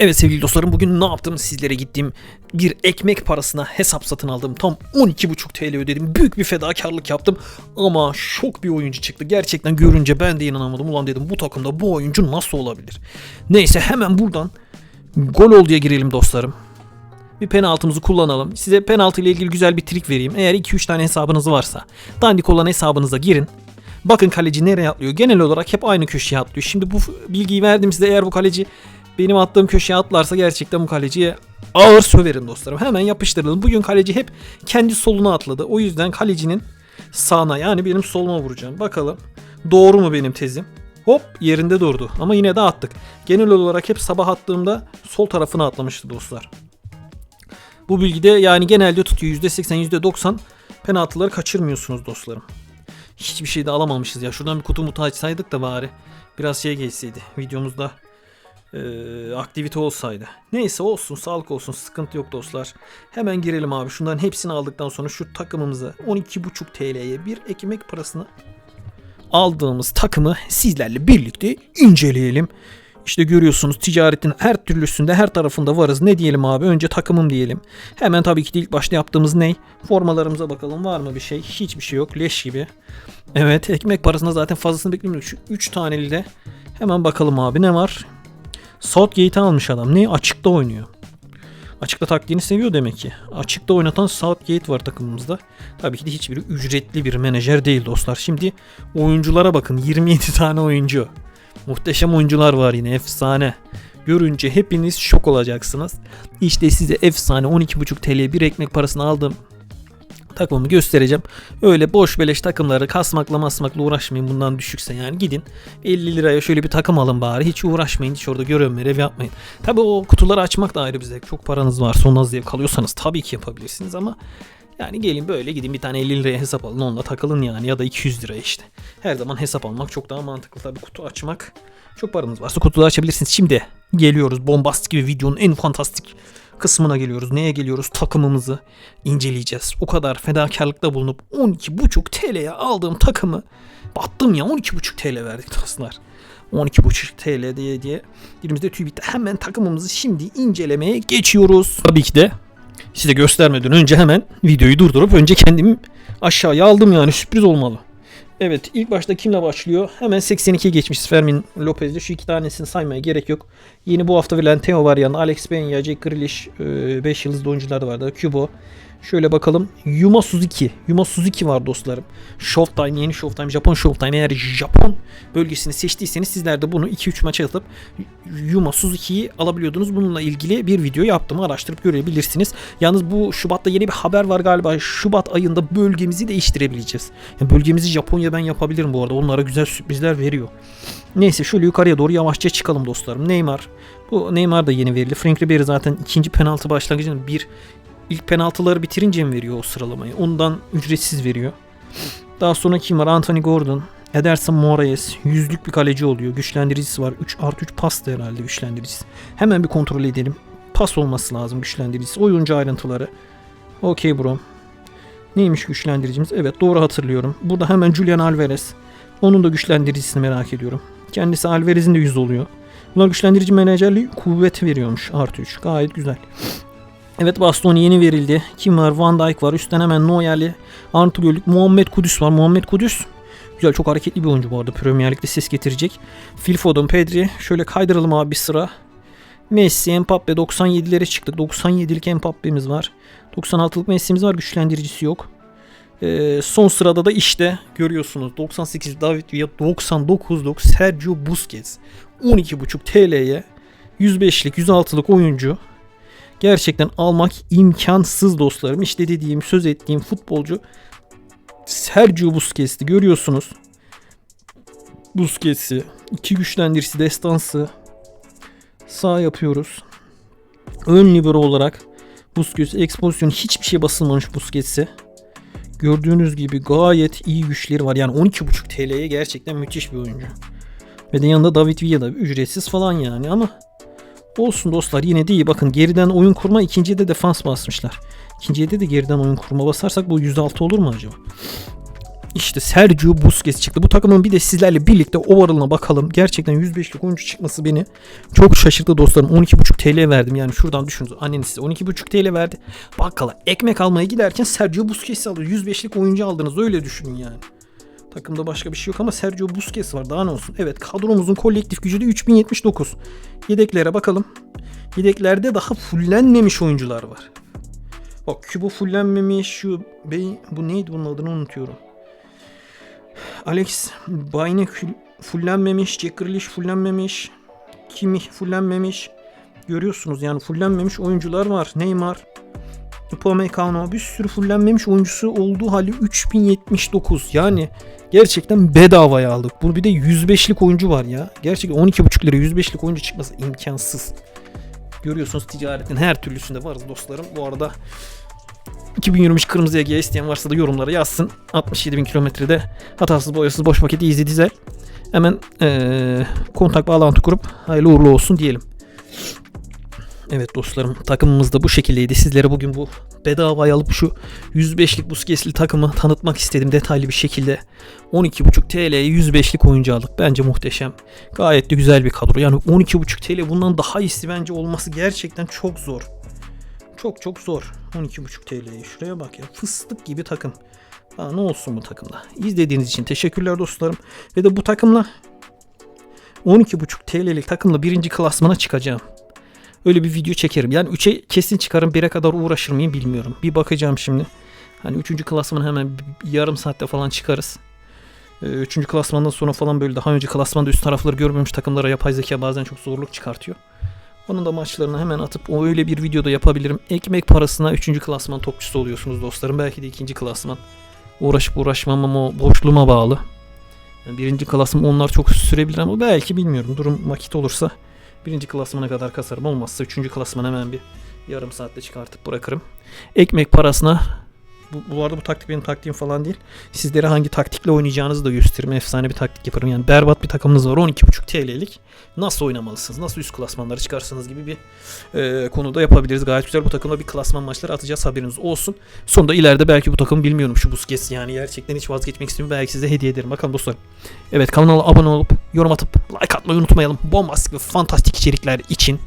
Evet sevgili dostlarım bugün ne yaptım? Sizlere gittim bir ekmek parasına hesap satın aldım. Tam 12,5 TL ödedim. Büyük bir fedakarlık yaptım. Ama şok bir oyuncu çıktı. Gerçekten görünce ben de inanamadım. Ulan dedim bu takımda bu oyuncu nasıl olabilir? Neyse hemen buradan gol ol diye girelim dostlarım. Bir penaltımızı kullanalım. Size penaltı ile ilgili güzel bir trik vereyim. Eğer 2-3 tane hesabınız varsa. Dandik olan hesabınıza girin. Bakın kaleci nereye atlıyor? Genel olarak hep aynı köşeye atlıyor. Şimdi bu bilgiyi verdim size. Eğer bu kaleci benim attığım köşeye atlarsa gerçekten bu kaleciye ağır söverim dostlarım. Hemen yapıştıralım. Bugün kaleci hep kendi soluna atladı. O yüzden kalecinin sağına yani benim soluma vuracağım. Bakalım doğru mu benim tezim? Hop yerinde durdu ama yine de attık. Genel olarak hep sabah attığımda sol tarafına atlamıştı dostlar. Bu bilgide yani genelde tutuyor %80 %90 penaltıları kaçırmıyorsunuz dostlarım. Hiçbir şey de alamamışız ya. Şuradan bir kutu mutu açsaydık da bari biraz şey geçseydi. Videomuzda e, aktivite olsaydı. Neyse olsun sağlık olsun sıkıntı yok dostlar. Hemen girelim abi. Şunların hepsini aldıktan sonra şu takımımıza 12,5 TL'ye bir ekmek parasını aldığımız takımı sizlerle birlikte inceleyelim. İşte görüyorsunuz ticaretin her türlüsünde her tarafında varız. Ne diyelim abi? Önce takımım diyelim. Hemen tabii ki de ilk başta yaptığımız ne? Formalarımıza bakalım var mı bir şey? Hiçbir şey yok. Leş gibi. Evet ekmek parasında zaten fazlasını beklemiyoruz. Şu 3 taneli de hemen bakalım abi ne var? Southgate'i almış adam. Ne? Açıkta oynuyor. Açıkta taktiğini seviyor demek ki. Açıkta oynatan Southgate var takımımızda. Tabii ki de hiçbiri ücretli bir menajer değil dostlar. Şimdi oyunculara bakın. 27 tane oyuncu. Muhteşem oyuncular var yine efsane. Görünce hepiniz şok olacaksınız. İşte size efsane 12,5 TL bir ekmek parasını aldım takımımı göstereceğim. Öyle boş beleş takımları kasmakla masmakla uğraşmayın bundan düşükse yani gidin 50 liraya şöyle bir takım alın bari hiç uğraşmayın hiç orada görev merev yapmayın. Tabi o kutuları açmak da ayrı bir zevk çok paranız varsa ondan zevk alıyorsanız tabii ki yapabilirsiniz ama yani gelin böyle gidin bir tane 50 liraya hesap alın onunla takılın yani ya da 200 liraya işte. Her zaman hesap almak çok daha mantıklı tabi kutu açmak. Çok paranız varsa kutuları açabilirsiniz. Şimdi geliyoruz bombastik bir videonun en fantastik kısmına geliyoruz. Neye geliyoruz? Takımımızı inceleyeceğiz. O kadar fedakarlıkta bulunup 12,5 TL'ye aldığım takımı battım ya 12,5 TL verdik dostlar. 12,5 TL diye diye dilimizde tüy bitti. Hemen takımımızı şimdi incelemeye geçiyoruz. Tabii ki de size göstermeden önce hemen videoyu durdurup önce kendimi aşağıya aldım yani sürpriz olmalı. Evet ilk başta kimle başlıyor? Hemen 82 geçmiş Fermin Lopez'de. Şu iki tanesini saymaya gerek yok. Yeni bu hafta verilen Theo var yanında. Alex Peña, Jack Grealish 5 yıldızlı oyuncular da vardı. Kubo. Şöyle bakalım. Yuma Suzuki. Yuma Suzuki var dostlarım. Showtime, yeni Showtime, Japon Showtime. Eğer Japon bölgesini seçtiyseniz sizler de bunu 2-3 maça atıp Yuma Suzuki'yi alabiliyordunuz. Bununla ilgili bir video yaptım. Araştırıp görebilirsiniz. Yalnız bu Şubat'ta yeni bir haber var galiba. Şubat ayında bölgemizi değiştirebileceğiz. Yani bölgemizi Japonya ben yapabilirim bu arada. Onlara güzel sürprizler veriyor. Neyse şöyle yukarıya doğru yavaşça çıkalım dostlarım. Neymar. Bu Neymar da yeni verildi. Frank Ribery zaten ikinci penaltı başlangıcında bir ilk penaltıları bitirince mi veriyor o sıralamayı? Ondan ücretsiz veriyor. Daha sonra kim var? Anthony Gordon. Ederson Moraes. Yüzlük bir kaleci oluyor. Güçlendiricisi var. 3 artı 3 pas da herhalde güçlendiricisi. Hemen bir kontrol edelim. Pas olması lazım güçlendiricisi. Oyuncu ayrıntıları. Okey bro. Neymiş güçlendiricimiz? Evet doğru hatırlıyorum. Burada hemen Julian Alvarez. Onun da güçlendiricisini merak ediyorum. Kendisi Alvarez'in de 100 oluyor. Bunlar güçlendirici menajerliği kuvvet veriyormuş. Artı 3. Gayet güzel. Evet Bastoni yeni verildi. Kim var? Van Dijk var. Üstten hemen Neuer'li. Antolyolik. Muhammed Kudüs var. Muhammed Kudüs. Güzel çok hareketli bir oyuncu bu arada. Premier Lig'de ses getirecek. Phil Foden, Pedri. Şöyle kaydıralım abi bir sıra. Messi, Mbappe 97'lere çıktık. 97'lik Mbappe'miz var. 96'lık Messi'miz var. Güçlendiricisi yok. Ee, son sırada da işte görüyorsunuz 98 David Villa 99'luk Sergio Busquets 12.5 TL'ye 105'lik 106'lık oyuncu gerçekten almak imkansız dostlarım. İşte dediğim söz ettiğim futbolcu Sergio Busquets'ti görüyorsunuz. Busquets'i, iki güçlendirisi, destansı sağ yapıyoruz. Ön libero olarak Busquets ekspozisyon hiçbir şey basılmamış Busquets'e. Gördüğünüz gibi gayet iyi güçleri var. Yani 12.5 TL'ye gerçekten müthiş bir oyuncu. Ve de yanında David Villa da ücretsiz falan yani ama olsun dostlar yine de iyi. Bakın geriden oyun kurma ikinciye de defans basmışlar. İkinciye de de geriden oyun kurma basarsak bu 106 olur mu acaba? İşte Sergio Busquets çıktı. Bu takımın bir de sizlerle birlikte overall'ına bakalım. Gerçekten 105'lik oyuncu çıkması beni çok şaşırttı dostlarım. 12,5 TL verdim. Yani şuradan düşünün. Anneniz size 12,5 TL verdi. Bakkala ekmek almaya giderken Sergio Busquets alıyor. 105'lik oyuncu aldınız. Öyle düşünün yani. Takımda başka bir şey yok ama Sergio Busquets var. Daha ne olsun. Evet kadromuzun kolektif gücü de 3079. Yedeklere bakalım. Yedeklerde daha fullenmemiş oyuncular var. Bak Kübo fullenmemiş. Şu bey bu neydi bunun adını unutuyorum. Alex Bayne fullenmemiş. Jack Grealish fullenmemiş. Kimi fullenmemiş. Görüyorsunuz yani fullenmemiş oyuncular var. Neymar, Upamecano bir sürü fullenmemiş oyuncusu olduğu hali 3079. Yani gerçekten bedavaya aldık. Bu bir de 105'lik oyuncu var ya. Gerçekten 12,5 lira 105'lik oyuncu çıkması imkansız. Görüyorsunuz ticaretin her türlüsünde varız dostlarım. Bu arada 2023 Kırmızı Ege'ye isteyen varsa da yorumlara yazsın. 67 bin kilometrede hatasız boyasız boş paket easy dizel. Hemen eee, kontak bağlantı kurup hayırlı uğurlu olsun diyelim. Evet dostlarım takımımız da bu şekildeydi. Sizlere bugün bu bedavaya alıp şu 105'lik Busquets'li takımı tanıtmak istedim detaylı bir şekilde. 12,5 TL'ye 105'lik oyuncu aldık. Bence muhteşem. Gayet de güzel bir kadro. Yani 12,5 TL bundan daha iyisi bence olması gerçekten çok zor. Çok çok zor. 12,5 TL'ye şuraya bak ya. Fıstık gibi takım. Aa, ne olsun bu takımda. İzlediğiniz için teşekkürler dostlarım. Ve de bu takımla 12,5 TL'lik takımla birinci klasmana çıkacağım. Öyle bir video çekerim. Yani 3'e kesin çıkarım. 1'e kadar uğraşır mıyım bilmiyorum. Bir bakacağım şimdi. Hani 3. klasmanı hemen yarım saatte falan çıkarız. 3. klasmandan sonra falan böyle daha önce klasmanda üst tarafları görmemiş takımlara yapay zeka bazen çok zorluk çıkartıyor. Onun da maçlarını hemen atıp o öyle bir videoda yapabilirim. Ekmek parasına 3. klasman topçusu oluyorsunuz dostlarım. Belki de 2. klasman. Uğraşıp uğraşmam ama o boşluğuma bağlı. Yani birinci klasman onlar çok sürebilir ama belki bilmiyorum. Durum vakit olursa birinci klasmana kadar kasarım. Olmazsa üçüncü klasman hemen bir yarım saatte çıkartıp bırakırım. Ekmek parasına bu, bu arada bu taktik benim taktiğim falan değil. Sizlere hangi taktikle oynayacağınızı da gösteririm. Efsane bir taktik yaparım. Yani berbat bir takımınız var 12.5 TL'lik. Nasıl oynamalısınız? Nasıl üst klasmanları çıkarsınız gibi bir e, konuda yapabiliriz. Gayet güzel bu takımla bir klasman maçları atacağız haberiniz olsun. Sonunda ileride belki bu takım bilmiyorum şu Busquets yani gerçekten hiç vazgeçmek istemiyorum. Belki size hediye ederim. Bakalım dostlar. Evet kanala abone olup yorum atıp like atmayı unutmayalım. Bombastik ve fantastik içerikler için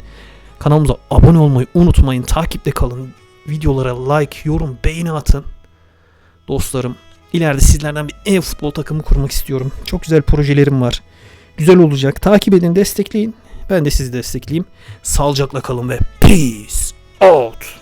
kanalımıza abone olmayı unutmayın. Takipte kalın. Videolara like, yorum, beğeni atın. Dostlarım ileride sizlerden bir e-futbol takımı kurmak istiyorum. Çok güzel projelerim var. Güzel olacak. Takip edin, destekleyin. Ben de sizi destekleyeyim. Sağlıcakla kalın ve peace out.